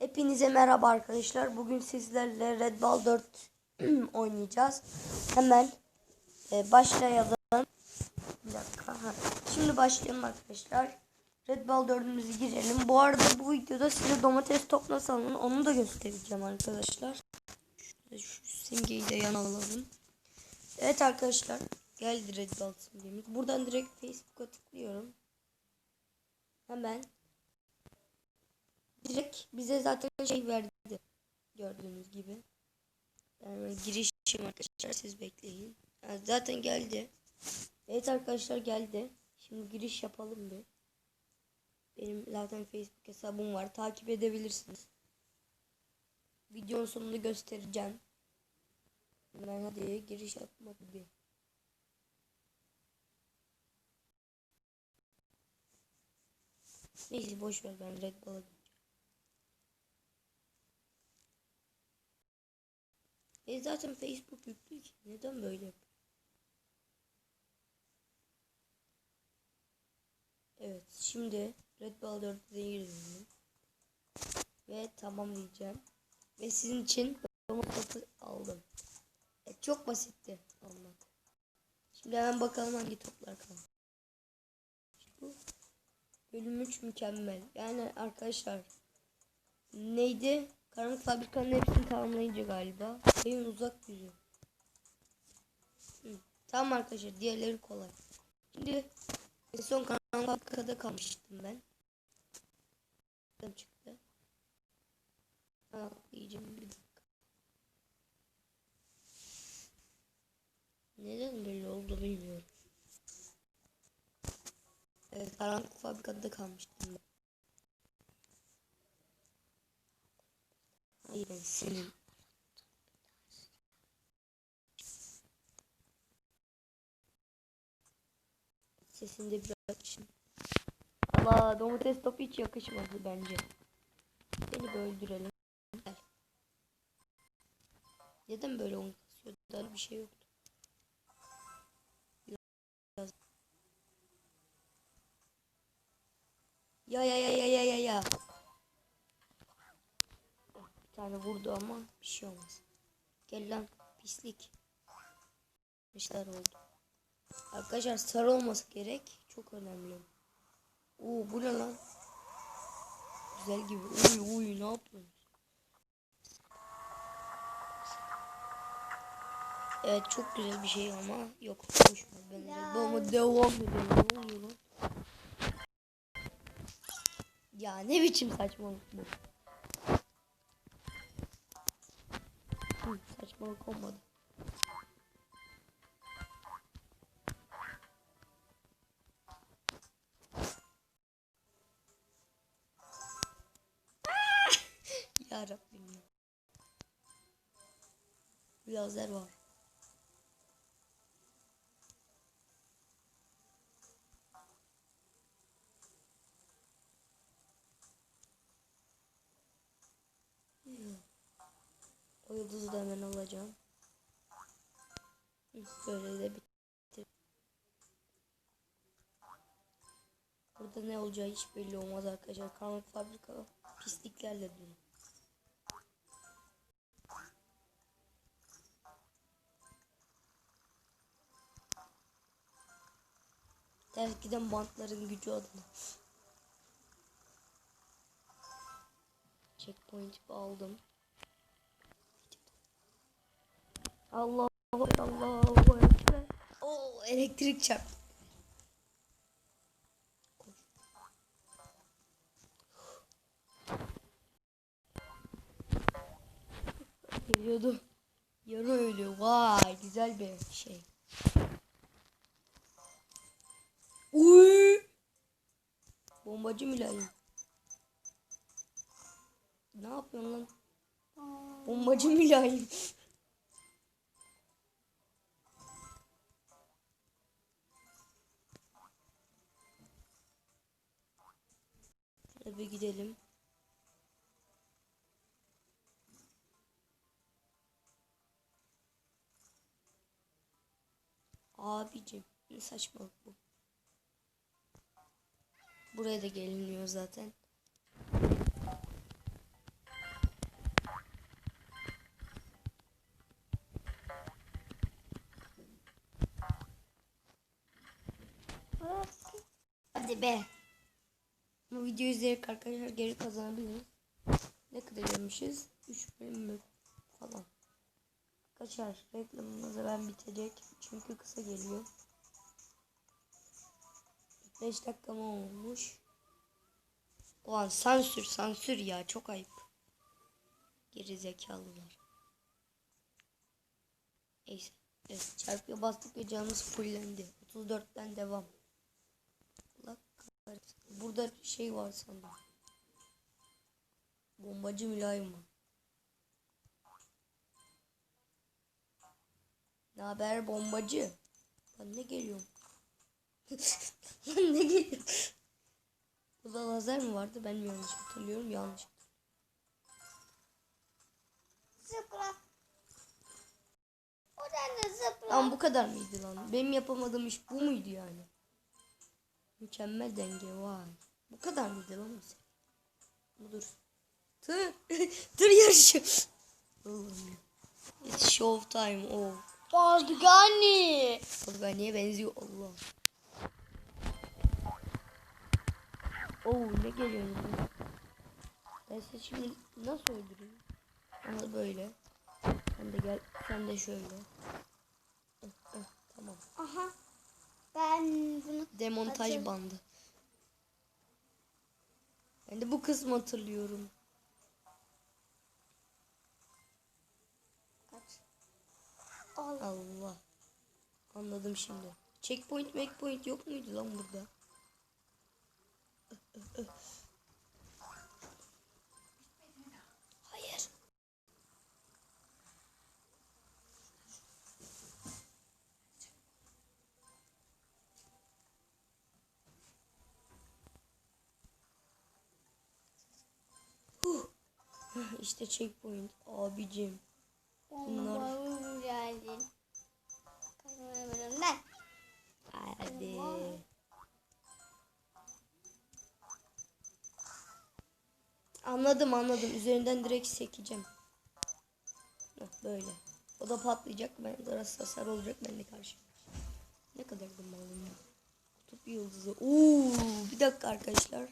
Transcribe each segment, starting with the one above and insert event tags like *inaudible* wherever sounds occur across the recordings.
Hepinize merhaba arkadaşlar. Bugün sizlerle Red Ball 4 *clears throat* oynayacağız. Hemen e, başlayalım. Bir dakika. Ha. Şimdi başlayalım arkadaşlar. Red Ball 4'ümüzü girelim. Bu arada bu videoda size domates top nasıl alınır onu da göstereceğim arkadaşlar. Şurada şu simgeyi de yana alalım. Evet arkadaşlar. Geldi Red Ball simgemiz. Buradan direkt Facebook'a tıklıyorum. Hemen direkt bize zaten şey verdi. Gördüğünüz gibi. Yani girişim arkadaşlar siz bekleyin. Yani zaten geldi. Evet arkadaşlar geldi. Şimdi giriş yapalım bir. Benim zaten Facebook hesabım var. Takip edebilirsiniz. Videonun sonunda göstereceğim. Ben hadi giriş yapmak bir. Neyse boş ver ben Red Bull'a E zaten Facebook yüklü ki. Neden böyle? Evet şimdi Red Bull 4'e girelim. Ve tamam diyeceğim. Ve sizin için domatesi aldım. E, çok basitti almak. Şimdi hemen bakalım hangi toplar kaldı. Bu bölüm 3 mükemmel. Yani arkadaşlar neydi? Karanlık fabrikanın hepsini tamamlayınca galiba. Evin uzak yüzü. Tamam arkadaşlar diğerleri kolay. Şimdi en son karanlık fabrikada kalmıştım ben. Adam çıktı. Atlayacağım bir dakika. Neden böyle oldu bilmiyorum. Evet karanlık fabrikada kalmıştım ben. Hayır ben senin. Sesinde biraz için. Allah domates topu hiç yakışmadı bence. Beni bir öldürelim. Gel. Neden böyle onu kasıyor? Daha bir şey yoktu. Biraz. Ya ya ya ya. Bir tane vurdu ama bir şey olmaz. Gel lan pislik. İşler oldu. Arkadaşlar sarı olması gerek. Çok önemli. Oo bu ne lan? Güzel gibi. Uy uy ne yapıyorsun? Evet çok güzel bir şey ama yok boş ver ben de babama devam edelim ne oluyor lan? Ya ne biçim saçmalık bu? Saçmalık olmadı. *laughs* ya Rabbim ya. Lazer var. O yıldızı da hemen alacağım. Böyle de bitti. Burada ne olacağı hiç belli olmaz arkadaşlar. Karanlık fabrika pisliklerle dolu. Eskiden bantların gücü adına. Checkpoint aldım. Allah Allah ekber. Oo elektrik. Koş. Geliyordu. Yarı ölüyor. Vay güzel bir şey. Uy. Bombacı mülayim. Ne yapıyorsun lan? Bombacı mülayim. bir gidelim. Abicim ne saçmalık bu. Buraya da gelinmiyor zaten. Hadi be. Bu video izleyerek arkadaşlar geri kazanabiliriz. Ne kadar yemişiz? 3 bölüm falan. Arkadaşlar reklamımız hemen bitecek. Çünkü kısa geliyor. 5 dakika mı olmuş? Ulan sansür sansür ya çok ayıp. Geri zekalılar. Neyse. Evet, çarpıya bastık ve canımız fullendi. 34'ten devam. Allah kahretsin. Burada şey var sandım. Bombacı mülayim var. Ne haber bombacı? Lan ne geliyorum? *laughs* Lan ne geliyor? Burada lazer mi vardı? Ben mi yanlış hatırlıyorum? Yanlış. Zıpla. Oradan da zıpla. Lan bu kadar mıydı lan? Benim yapamadığım iş bu muydu yani? Mükemmel denge vay. Bu kadar mıydı lan mesela? Dur. Tır. *laughs* Tır yarışı. Allah'ım ya. It's show time. Oh. Bozgani. Afgani'ye benziyor Allah. Oo ne geliyor ya? Ben sizi şimdi nasıl öldüreyim? Ama böyle. Sen de gel. Sen de şöyle. Ih, ih, Tamam. Aha. Ben bunu Demontaj Hatır- bandı. Ben de bu kısmı hatırlıyorum. kaç. Al. Allah. Anladım şimdi. Checkpoint, checkpoint yok muydu lan burada? Hayır. Huh. İşte checkpoint abicim. Bunlar-. Kaçmayalım ben. Hadi. Anladım anladım. Üzerinden direkt sekeceğim. Heh, böyle. O da patlayacak. Ben orası hasar olacak. Ben de karşı. Ne kadar da malım ya. Kutup yıldızı. Oo, bir dakika arkadaşlar.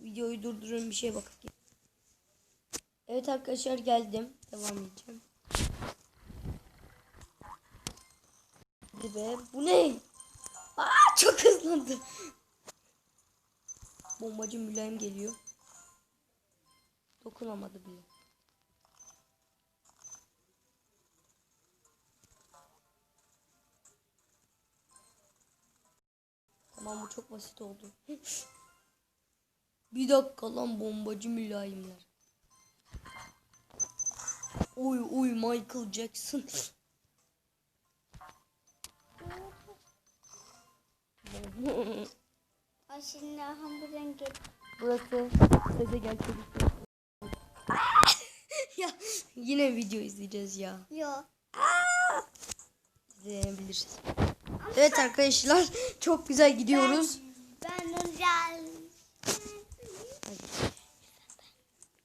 Videoyu durdurun bir şeye bakıp. Evet arkadaşlar geldim. Devam edeceğim. Hadi be. Bu ne? Aa çok hızlandı. Bombacı mülayim geliyor. Dokunamadı bile. Tamam bu çok basit oldu. *laughs* Bir dakika lan bombacı mülayimler. Oy oy Michael Jackson. Ay şimdi hamburger gel. Burası sese gel çocuklar. ya yine video izleyeceğiz ya. Yo. İzleyebiliriz. Evet arkadaşlar çok güzel gidiyoruz. Ben Nurcan.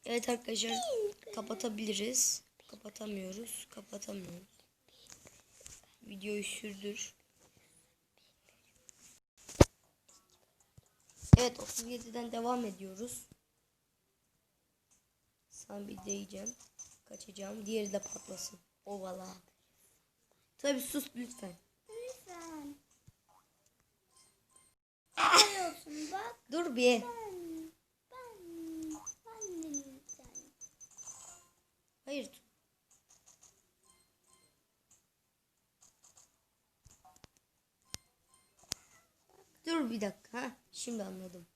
Evet arkadaşlar kapatabiliriz. Kapatamıyoruz. Kapatamıyoruz. Videoyu sürdür. Evet 37'den devam ediyoruz. Sana bir değeceğim. Kaçacağım. Diğeri de patlasın. Ovala. Tabi sus lütfen. Lütfen. Dur bir. Bir dakika. Ha, şimdi anladım.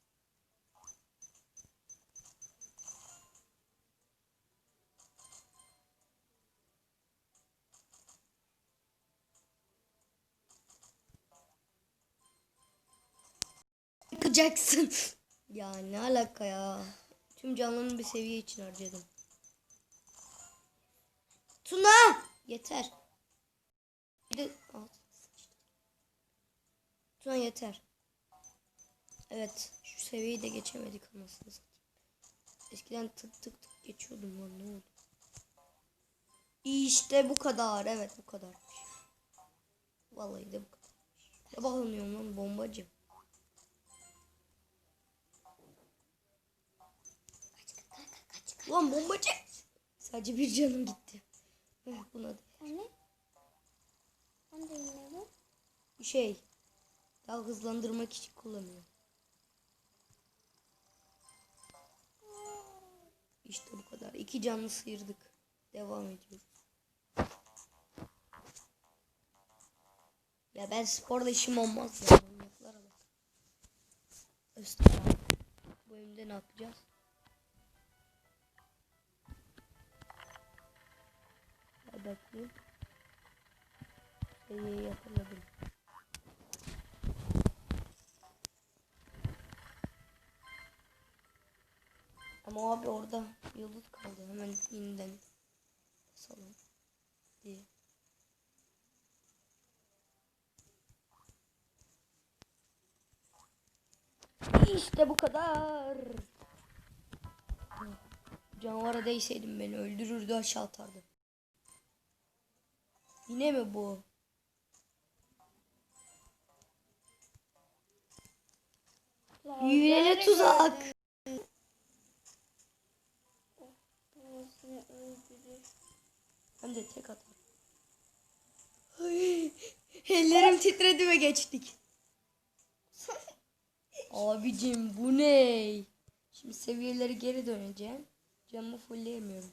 Yakacaksın. *laughs* ya ne alaka ya. Tüm canlımı bir seviye için harcadım. Tuna! Yeter. Bir. Tuna yeter. Evet. Şu seviyeyi de geçemedik anasını satayım. Eskiden tık tık tık geçiyordum lan ne oldu? İşte bu kadar. Evet bu kadarmış. Vallahi de bu kadar. Ne bağlanıyorum lan bombacım. Kaç, kaç, kaç, kaç, kaç. Lan bombacı. Sadece bir canım gitti. Heh, buna da. Anne. Anne ne bu? Şey. Daha hızlandırmak için kullanıyor. İşte bu kadar. İki canlı sıyırdık. Devam ediyoruz. Ya ben sporla işim olmaz ya. Manyaklara bak. Östü Bu bölümde ne yapacağız? Ya bakayım. Seviyeyi yapamadım. Ama abi orada yıldız kaldı. Hemen yeniden basalım diye. İşte bu kadar. Canavara değseydim beni öldürürdü aşağı atardı. Yine mi bu? Büyülene tuzak. Öldürür. Hem de tek atar. Ay, ellerim titredi ve geçtik. *laughs* Abicim bu ne? Şimdi seviyeleri geri döneceğim. Camı fullleyemiyorum.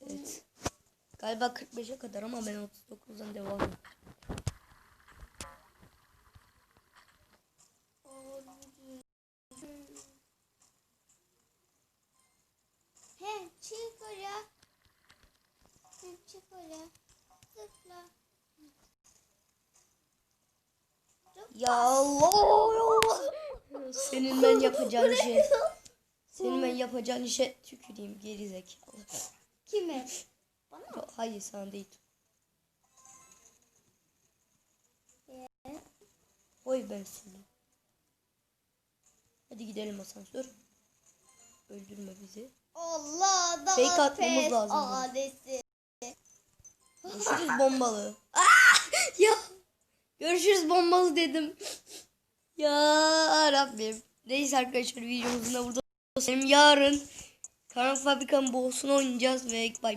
Evet. Galiba 45'e kadar ama ben 39'dan devam edeceğim. Çık oraya. Çık oraya. Zıpla. Ya Allah! Senin ben yapacağın şey. Senin ben yapacağın işe tüküreyim geri zekalı. Kime? Bana. Hayır sana değil. Oy ben seni. Hadi gidelim asansör. Öldürme bizi. Allah da Fake atmamız lazım. adesi. Görüşürüz bombalı. *laughs* Ah! ya. Görüşürüz bombalı dedim. Ya Rabbim. Neyse arkadaşlar videomuzun da burada. Yarın Karanlık Fabrika'nın boss'unu oynayacağız ve bay bay.